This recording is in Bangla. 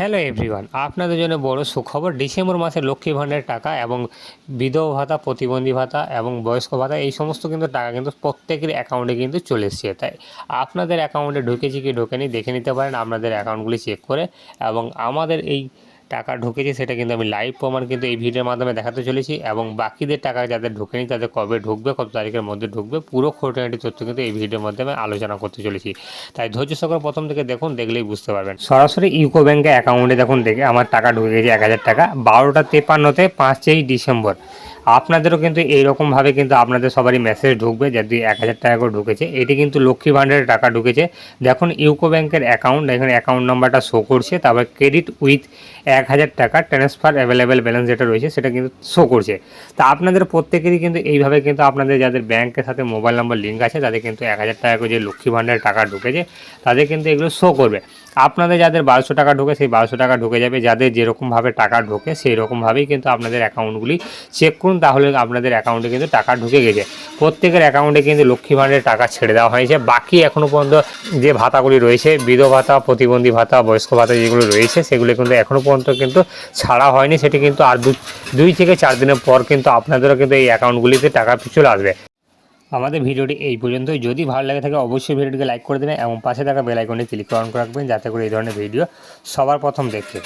হ্যালো এভরিওয়ান আপনাদের জন্য বড় সুখবর, ডিসেম্বর মাসে লক্ষ্মী ভাণ্ডারের টাকা এবং বিধবা ভাতা, প্রতিবন্ধী ভাতা এবং বয়স্ক ভাতা, এই সমস্ত কিন্তু টাকা কিন্তু প্রত্যেকের অ্যাকাউন্টে কিন্তু চলে এসছে। তাই আপনাদের অ্যাকাউন্টে ঢুকেছি কি ঢোকেনি, দেখে নিতে পারেন, আপনাদের অ্যাকাউন্টগুলি চেক করে এবং আমাদের এই টাকা ঢুকেছে, সেটা কিন্তু আমি লাইভ প্রমাণ কিন্তু এই ভিডিওর মাধ্যমে দেখাতে চলেছি এবং বাকিদের টাকা যাদের ঢুকেনি, তাদের কবে ঢুকবে, কত তারিখের মধ্যে ঢুকবে, পুরো খোটাটি তথ্য কিন্তু এই ভিডিওর মাধ্যমে আলোচনা করতে চলেছি। তাই ধৈর্য সহকারে প্রথম থেকে দেখুন, দেখলেই বুঝতে পারবেন। সরাসরি ইউকো ব্যাঙ্কের অ্যাকাউন্টে দেখুন, দেখে আমার টাকা ঢুকে গেছে এক হাজার টাকা। বারোটা তেপান্নতে পাঁচই ডিসেম্বর। আপনাদেরও কিন্তু এইরকমভাবে কিন্তু আপনাদের সবারই মেসেজ ঢুকবে যদি এক হাজার টাকা করে ঢুকেছে। এটি কিন্তু লক্ষ্মী ভাণ্ডারের টাকা ঢুকেছে। দেখুন, ইউকো ব্যাংকের অ্যাকাউন্ট এখানে অ্যাকাউন্ট নাম্বারটা শো করছে। তারপর ক্রেডিট উইথ এক হাজার টাকা ট্রান্সফার অ্যাভেলেবেল ব্যালেন্স যেটা রয়েছে, সেটা কিন্তু শো করছে। তা আপনাদের প্রত্যেকেরই কিন্তু এইভাবে কিন্তু আপনাদের যাদের ব্যাংকের সাথে মোবাইল নাম্বার লিঙ্ক আছে, তাদের কিন্তু এক হাজার টাকা করে যে লক্ষ্মী ভাণ্ডারের টাকা ঢুকেছে, তাদের কিন্তু এগুলো শো করবে। আপনাদের যাদের বারোশো টাকা ঢোকে, সেই বারোশো টাকা ঢুকে যাবে। যাদের যেরকমভাবে টাকা ঢোকে সেই রকমভাবেই কিন্তু আপনাদের অ্যাকাউন্টগুলি চেক করুন। তাহলে আপনাদের অ্যাকাউন্টে কিন্তু টাকা ঢুকে গেছে। প্রত্যেকের অ্যাকাউন্টে কিন্তু লক্ষ্মী ভাণ্ডারের টাকা ছেড়ে দেওয়া হয়েছে। বাকি এখনও পর্যন্ত যে ভাতাগুলি রয়েছে, বিধবা ভাতা, প্রতিবন্ধী ভাতা, বয়স্ক ভাতা যেগুলো রয়েছে, সেগুলো কিন্তু এখনও পর্যন্ত কিন্তু ছাড়া হয়নি। সেটি কিন্তু আর দুই থেকে চার দিনের পর কিন্তু আপনাদেরও কিন্তু এই অ্যাকাউন্টগুলিতে টাকা চলে আসবে। আমাদের ভিডিওটি এই পর্যন্তই। যদি ভালো লাগে থাকে, অবশ্যই ভিডিওটিকে লাইক করে দেবেন এবং পাশে থাকা বেল আইকনে ক্লিক অন করে রাখবেন, যাতে করে এই ধরনের ভিডিও সবার প্রথম দেখতে